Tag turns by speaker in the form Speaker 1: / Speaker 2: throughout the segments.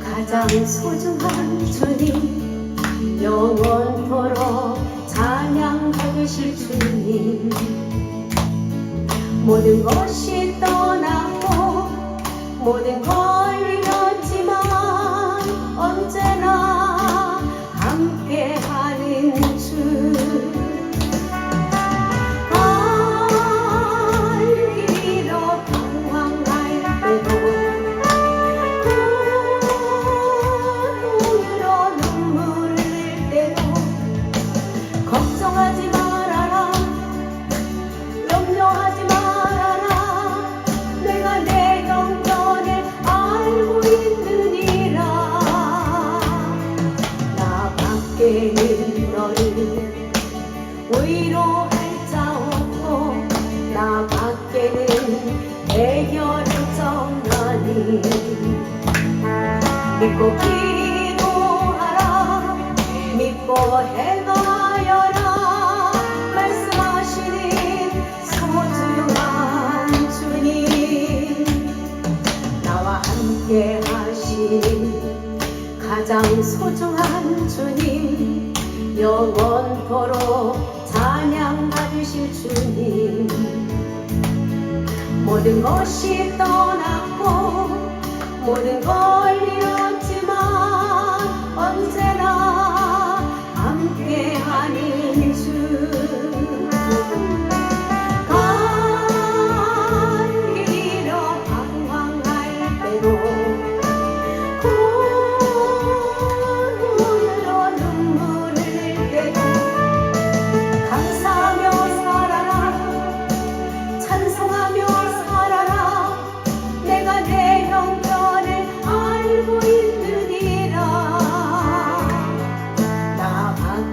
Speaker 1: 가장 소중한 주님 영원토록 찬양 받으실 주님. 모든 것이 떠나고 모든 걸 걱정하지 말아라. 염려하지 말아라. 내가 내 영전을 알고 있느니라. 나 밖에는 너를 위로할 자 없고 나 밖에는 해결할 자 없나니. 믿고 기도하라. 믿고 행 가장 소중한 주님 영원토록 찬양 받으실 주님. 모든 것이 떠났고 모든 걸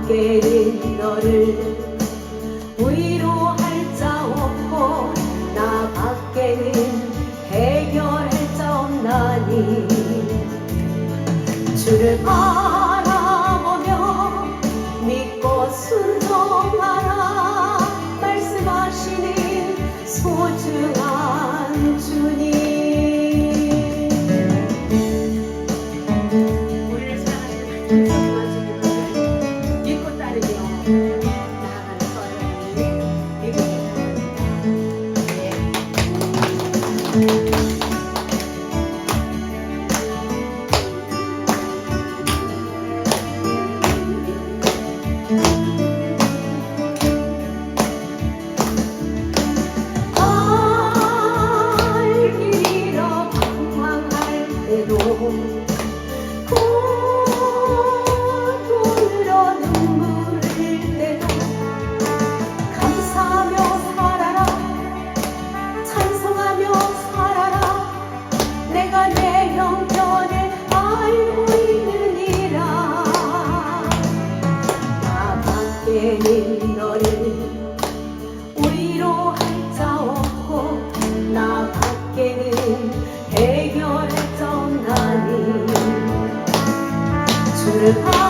Speaker 1: 나 밖에는 너를 위로할 자 없고 나 밖에는 해결할 자 없나니. 주를 바라보며 믿고 순종하라. 말씀하시는 소중한 주님 哭。should have